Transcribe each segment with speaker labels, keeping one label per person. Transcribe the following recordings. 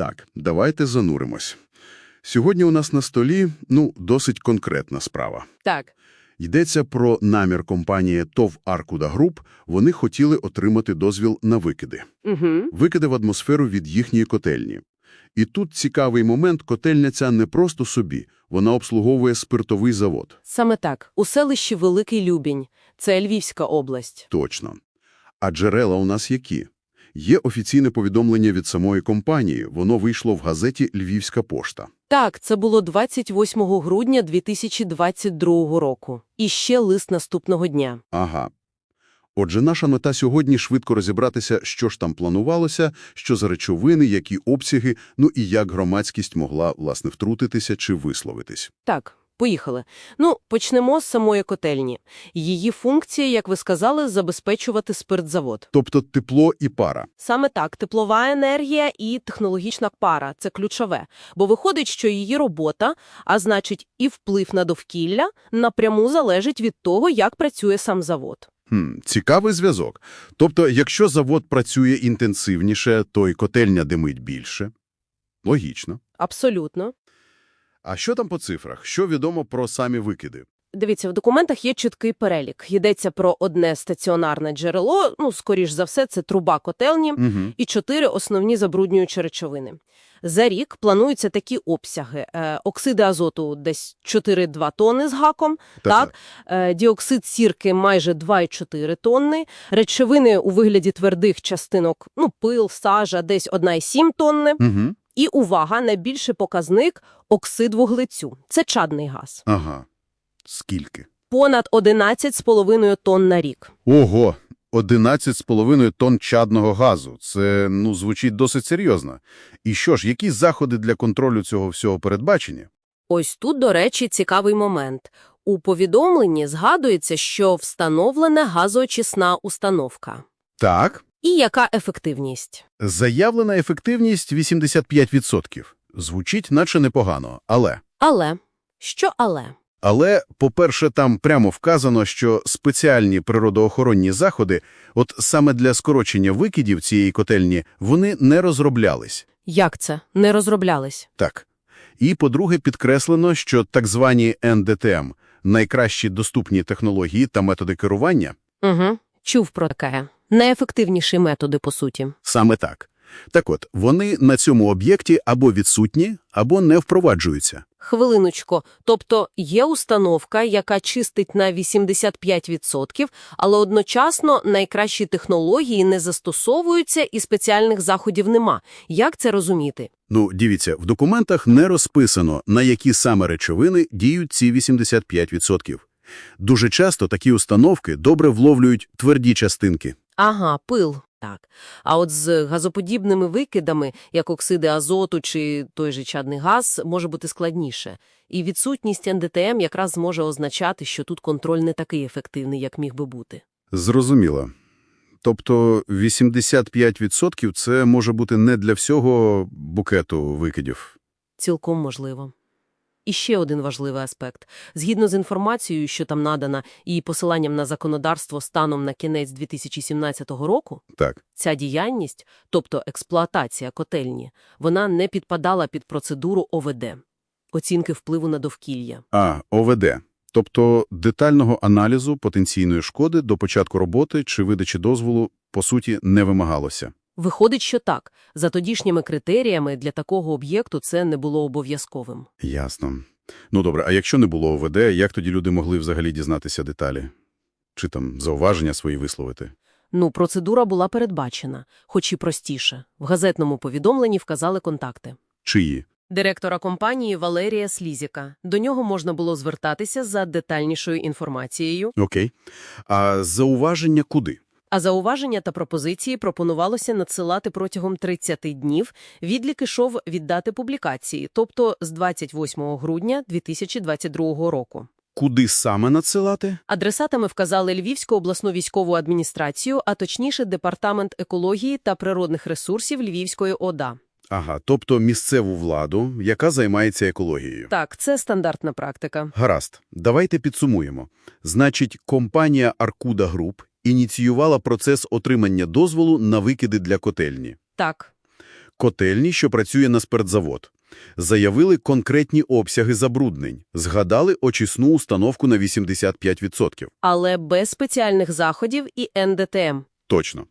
Speaker 1: Так, давайте зануримось. Сьогодні у нас на столі, ну, досить конкретна справа.
Speaker 2: Так.
Speaker 1: Йдеться про намір компанії ТОВ «Аркуда Груп». Вони хотіли отримати дозвіл на викиди.
Speaker 2: Угу.
Speaker 1: Викиди в атмосферу від їхньої котельні. І тут цікавий момент, котельня ця не просто собі, вона обслуговує спиртовий завод.
Speaker 2: Саме так. У селищі Великий Любінь. Це Львівська область.
Speaker 1: Точно. А джерела у нас які? Є офіційне повідомлення від самої компанії, воно вийшло в газеті «Львівська пошта».
Speaker 2: Так, це було 28 грудня 2022 року. І ще лист наступного дня.
Speaker 1: Ага. Отже, наша мета сьогодні швидко розібратися, що ж там планувалося, що за речовини, які обсяги, ну і як громадськість могла, власне, втрутитися чи висловитись.
Speaker 2: Так, поїхали. Ну, почнемо з самої котельні. Її функція, як ви сказали, забезпечувати спиртзавод.
Speaker 1: Тобто тепло і пара.
Speaker 2: Саме так, теплова енергія і технологічна пара – це ключове. Бо виходить, що її робота, а значить і вплив на довкілля, напряму залежить від того, як працює сам завод.
Speaker 1: Хм, цікавий зв'язок. Тобто, якщо завод працює інтенсивніше, то й котельня димить більше. Логічно.
Speaker 2: Абсолютно.
Speaker 1: А що там по цифрах? Що відомо про самі викиди?
Speaker 2: Дивіться, в документах є чіткий перелік. Йдеться про одне стаціонарне джерело, ну, скоріш за все, це труба котельні,
Speaker 1: Угу.
Speaker 2: і чотири основні забруднюючі речовини. За рік плануються такі обсяги. Е, оксиди азоту десь 4,2 тонни з гаком, Так. е, діоксид сірки майже 2,4 тонни, речовини у вигляді твердих частинок, ну, пил, сажа, десь 1,7 тонни.
Speaker 1: Угу.
Speaker 2: І, увага, найбільший показник – оксид вуглецю. Це чадний газ.
Speaker 1: Ага. Скільки?
Speaker 2: Понад 11,5 тонн на рік.
Speaker 1: Ого! 11,5 тонн чадного газу. Це, ну, звучить досить серйозно. І що ж, які заходи для контролю цього всього передбачені?
Speaker 2: Ось тут, до речі, цікавий момент. У повідомленні згадується, що встановлена газоочисна установка.
Speaker 1: Так.
Speaker 2: І яка ефективність?
Speaker 1: Заявлена ефективність 85%. Звучить наче непогано, але...
Speaker 2: Але. Що але?
Speaker 1: Але, по-перше, там прямо вказано, що спеціальні природоохоронні заходи, от саме для скорочення викидів цієї котельні, вони не розроблялись.
Speaker 2: Як це? Не розроблялись?
Speaker 1: Так. І, по-друге, підкреслено, що так звані НДТМ – найкращі доступні технології та методи керування
Speaker 2: Угу. Чув про таке. Найефективніші методи, по суті.
Speaker 1: саме так. Так от, вони на цьому об'єкті або відсутні, або не впроваджуються.
Speaker 2: Хвилиночко. Тобто є установка, яка чистить на 85%, але одночасно найкращі технології не застосовуються і спеціальних заходів нема. Як це розуміти?
Speaker 1: Ну, дивіться, в документах не розписано, на які саме речовини діють ці 85%. Дуже часто такі установки добре вловлюють тверді частинки.
Speaker 2: Ага, пил. Так. А от з газоподібними викидами, як оксиди азоту чи той же чадний газ, може бути складніше. І відсутність НДТМ якраз зможе означати, що тут контроль не такий ефективний, як міг би бути.
Speaker 1: Зрозуміло. Тобто 85% – це може бути не для всього букету викидів.
Speaker 2: Цілком можливо. І ще один важливий аспект. Згідно з інформацією, що там надана, і посиланням на законодавство станом на кінець 2017 року,
Speaker 1: Так.
Speaker 2: ця діяльність, тобто експлуатація котельні, вона не підпадала під процедуру ОВД – оцінки впливу на довкілля.
Speaker 1: А, ОВД. Тобто детального аналізу потенційної шкоди до початку роботи чи видачі дозволу, по суті, не вимагалося.
Speaker 2: Виходить, що так. За тодішніми критеріями для такого об'єкту це не було обов'язковим.
Speaker 1: Ясно. Ну добре, а якщо не було ОВД, як тоді люди могли взагалі дізнатися деталі? Чи там зауваження свої висловити?
Speaker 2: Ну, процедура була передбачена, хоч і простіше. В газетному повідомленні вказали контакти.
Speaker 1: Чиї?
Speaker 2: Директора компанії Валерія Слізіка. До нього можна було звертатися за детальнішою інформацією,
Speaker 1: Окей. А зауваження куди?
Speaker 2: А зауваження та пропозиції пропонувалося надсилати протягом 30 днів. Відлік ішов від дати публікації, тобто з 28 грудня 2022 року.
Speaker 1: Куди саме надсилати?
Speaker 2: Адресатами вказали Львівську обласну військову адміністрацію, а точніше Департамент екології та природних ресурсів Львівської ОДА.
Speaker 1: Ага, тобто місцеву владу, яка займається екологією.
Speaker 2: Так, це стандартна практика.
Speaker 1: Гаразд, давайте підсумуємо. Значить, компанія Аркуда Груп ініціювала процес отримання дозволу на викиди для котельні.
Speaker 2: Так.
Speaker 1: Котельні, що працює на спиртзавод. Заявили конкретні обсяги забруднень. Згадали очисну установку на 85%.
Speaker 2: Але без спеціальних заходів і НДТМ.
Speaker 1: Точно.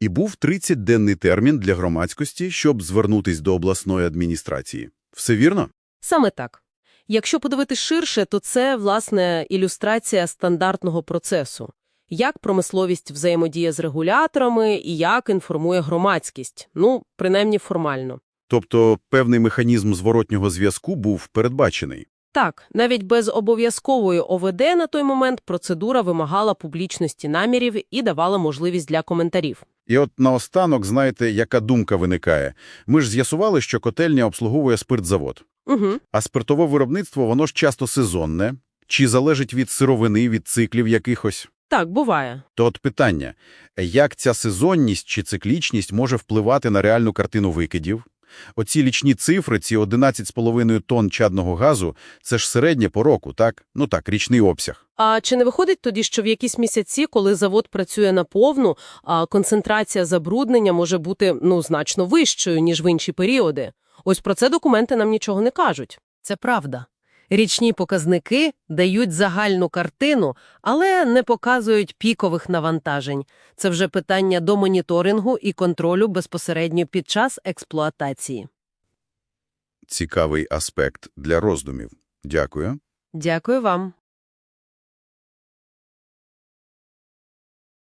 Speaker 1: І був 30-денний термін для громадськості, щоб звернутись до обласної адміністрації. Все вірно?
Speaker 2: Саме так. Якщо подивитись ширше, то це, власне, ілюстрація стандартного процесу. Як промисловість взаємодіє з регуляторами і як інформує громадськість. Ну, принаймні формально.
Speaker 1: Тобто певний механізм зворотнього зв'язку був передбачений.
Speaker 2: Так, навіть без обов'язкової ОВД на той момент процедура вимагала публічності намірів і давала можливість для коментарів.
Speaker 1: І от наостанок, знаєте, яка думка виникає. Ми ж з'ясували, що котельня обслуговує спиртзавод.
Speaker 2: Угу.
Speaker 1: А спиртове виробництво, воно ж часто сезонне. Чи залежить від сировини, від циклів якихось?
Speaker 2: Так, буває.
Speaker 1: То от питання, як ця сезонність чи циклічність може впливати на реальну картину викидів? Оці лічні цифри, ці 11,5 тонн чадного газу, це ж середнє по року, так? Ну так, річний обсяг.
Speaker 2: А чи не виходить тоді, що в якісь місяці, коли завод працює наповну, а концентрація забруднення може бути ну значно вищою, ніж в інші періоди? Ось про це документи нам нічого не кажуть. Це правда. Річні показники дають загальну картину, але не показують пікових навантажень. Це вже питання до моніторингу і контролю безпосередньо під час експлуатації.
Speaker 1: Цікавий аспект для роздумів. Дякую.
Speaker 2: Дякую вам.